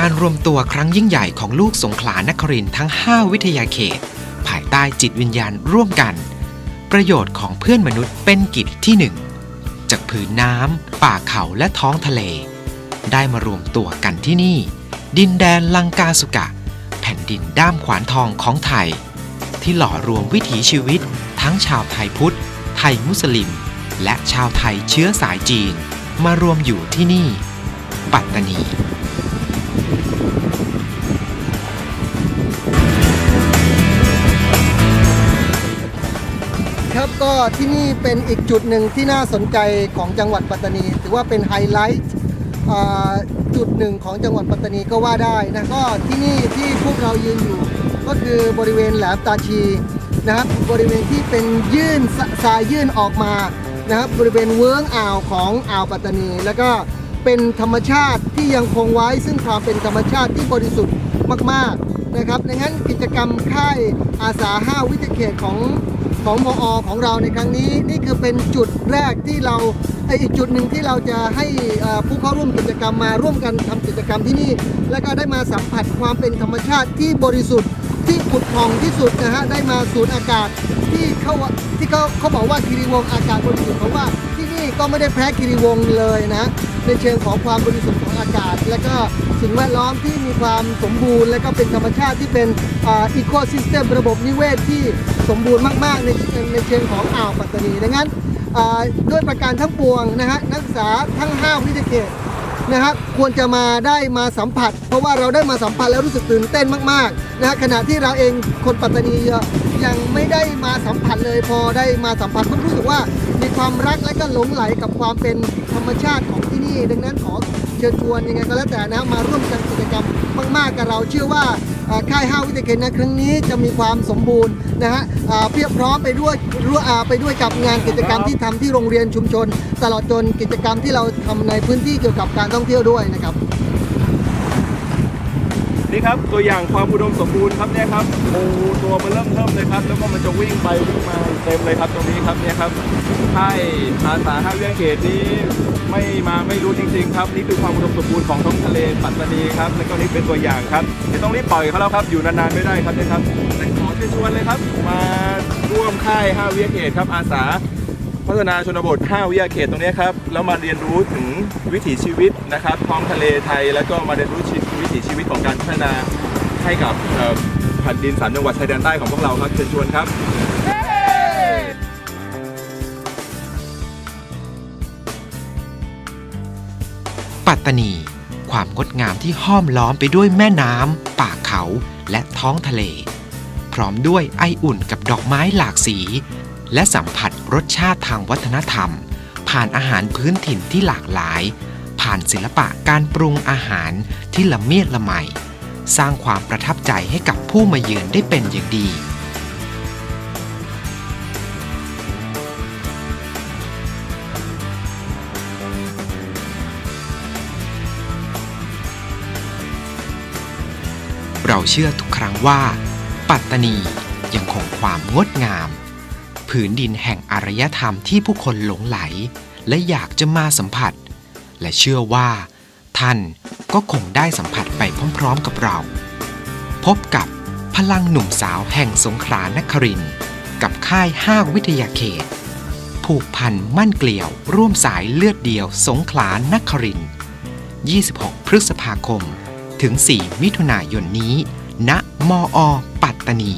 การรวมตัวครั้งยิ่งใหญ่ของลูกสงขลานครินทั้ง 5 วิทยาเขต ภายใต้จิตวิญญาณร่วมกัน ประโยชน์ของเพื่อนมนุษย์เป็นกิจที่หนึ่งจากผืนน้ำ ป่าเขาและท้องทะเล ได้มารวมตัวกันที่นี่ ดินแดนลังกาสุกะ แผ่นดินด้ามขวานทองของไทย ที่หล่อรวมวิถีชีวิต ทั้งชาวไทยพุทธ ไทยมุสลิม และชาวไทยเชื้อสายจีน มารวมอยู่ที่นี่ ปัตตานี ครับก็ที่นี่เป็นอีกจุดหนึ่งที่น่าสนใจของจังหวัดปัตตานี ถือว่าเป็นไฮไลท์จุดหนึ่งของจังหวัดปัตตานีก็ว่าได้นะก็ที่นี่ที่พวกเรายืนอยู่ ก็คือบริเวณแหลมตาชีนะครับบริเวณที่เป็นยื่นทรายยื่นออกมานะครับบริเวณเวิ้งอ่าวของอ่าวปัตตานี แล้วก็ เป็นธรรมชาติที่ยังคงไว้ ซึ่งความเป็นธรรมชาติที่บริสุทธิ์มาก ๆนะครับดังนั้นกิจกรรมค่ายอาสา5วิทยาเขตของของมอของเราในครั้งนี้ นี่คือเป็นจุดแรกที่เราไออีกจุดหนึ่งที่เราจะให้ผู้เข้าร่วมกิจกรรมมาร่วมกันทำกิจกรรมที่นี่ แล้วก็ได้มาสัมผัสความเป็นธรรมชาติที่บริสุทธิ์ที่ผุดผ่องที่สุดนะฮะได้มาสูดอากาศที่เขาที่เขาเขาบอกว่าคีรีวงอากาศบริสุทธิ์เพราะว่าที่นี่ก็ไม่ได้แพ้คีรีวงเลยนะ ในเชิงของความบริสุทธิ์ของอากาศ และก็สิ่งแวดล้อมที่มีความสมบูรณ์ และก็เป็นธรรมชาติที่เป็นอีโคซิสเต็มระบบนิเวศที่สมบูรณ์มาก ๆ ในในเชิงของอ่าวปัตตานีดังนั้นด้วยประการทั้งปวงนะฮะนักศึกษาทั้ง 5 วิทยาเขตนะครับควรจะมาได้มาสัมผัส เพราะว่าเราได้มาสัมผัสแล้วรู้สึกตื่นเต้นมากๆนะฮะขณะที่เราเองคนปัตตานียังไม่ได้มาสัมผัสเลยพอได้มาสัมผัสก็รู้สึกว่ามีความรักและก็หลงไหลกับความเป็นธรรมชาติของ ที่ ดังนั้นขอเชิญชวนยังไงก็แล้วแต่นะมาร่วมกันกิจกรรมมากๆกับเราเชื่อว่าค่ายห้าวิทยาเขตในครั้งนี้จะมีความสมบูรณ์นะฮะเพียบพร้อมไปด้วยรวอาไปด้วยกับงานกิจกรรมที่ทำที่โรงเรียนชุมชน ตลอดจนกิจกรรมที่เราทำในพื้นที่เกี่ยวกับการท่องเที่ยวด้วยนะครับนี่ครับตัวอย่างความอุดมสมบูรณ์ครับเนี่ยครับปูตัวมันเริ่มเทิมเลยครับแล้วก็มันจะวิ่งไปวิ่งมาเต็มเลยครับตรงนี้ครับเนี่ยครับค่ายอาสาห้าเวียเขตนี้ ไม่มาไม่รู้จริงๆครับนี่คือความอุดมสมบูรณ์ของท้องทะเลปัตตานีครับแล้วก็นี่เป็นตัวอย่างครับเดี๋ยวต้องรีบปล่อยเขาแล้วครับอยู่นานๆไม่ได้ครับเนี่ยครับแต่ขอเชิญชวนเลยครับ มาร่วมค่ายห้าเวียงเขตครับอาสา พัฒนาชนบท5วิทยาเขตตรงนี้ครับแล้วมาเรียนรู้ถึงวิถีชีวิตนะครับท้องทะเลไทย แล้วก็มาเรียนรู้วิถีชีวิตของการพัฒนาให้กับแผ่นดินสามจังหวัดชายแดนใต้ของพวกเราครับเชิญชวนครับ ปัตตานี ความงดงามที่ห้อมล้อมไปด้วยแม่น้ำป่าเขาและท้องทะเล พร้อมด้วยไออุ่นกับดอกไม้หลากสี และสัมผัสรสชาติทางวัฒนธรรม ผ่านอาหารพื้นถิ่นที่หลากหลาย ผ่านศิลปะการปรุงอาหารที่ละเมียดละไมสร้างความประทับใจให้กับผู้มาเยือนได้เป็นอย่างดี เราเชื่อทุกครั้งว่า ปัตตานียังคงความงดงาม ผืนดินแห่งอารยธรรมที่ผู้คนหลงไหล และอยากจะมาสัมผัส และเชื่อว่า ท่านก็คงได้สัมผัสไปพร้อมๆกับเรา พบกับพลังหนุ่มสาวแห่งสงขลานครินกับค่ายห้าวิทยาเขต ผูกพันมั่นเกลียว ร่วมสายเลือดเดียวสงขลานคริน26 พฤษภาคม ถึง 4 มิถุนายนนี้ ณ มอ ปัตตานี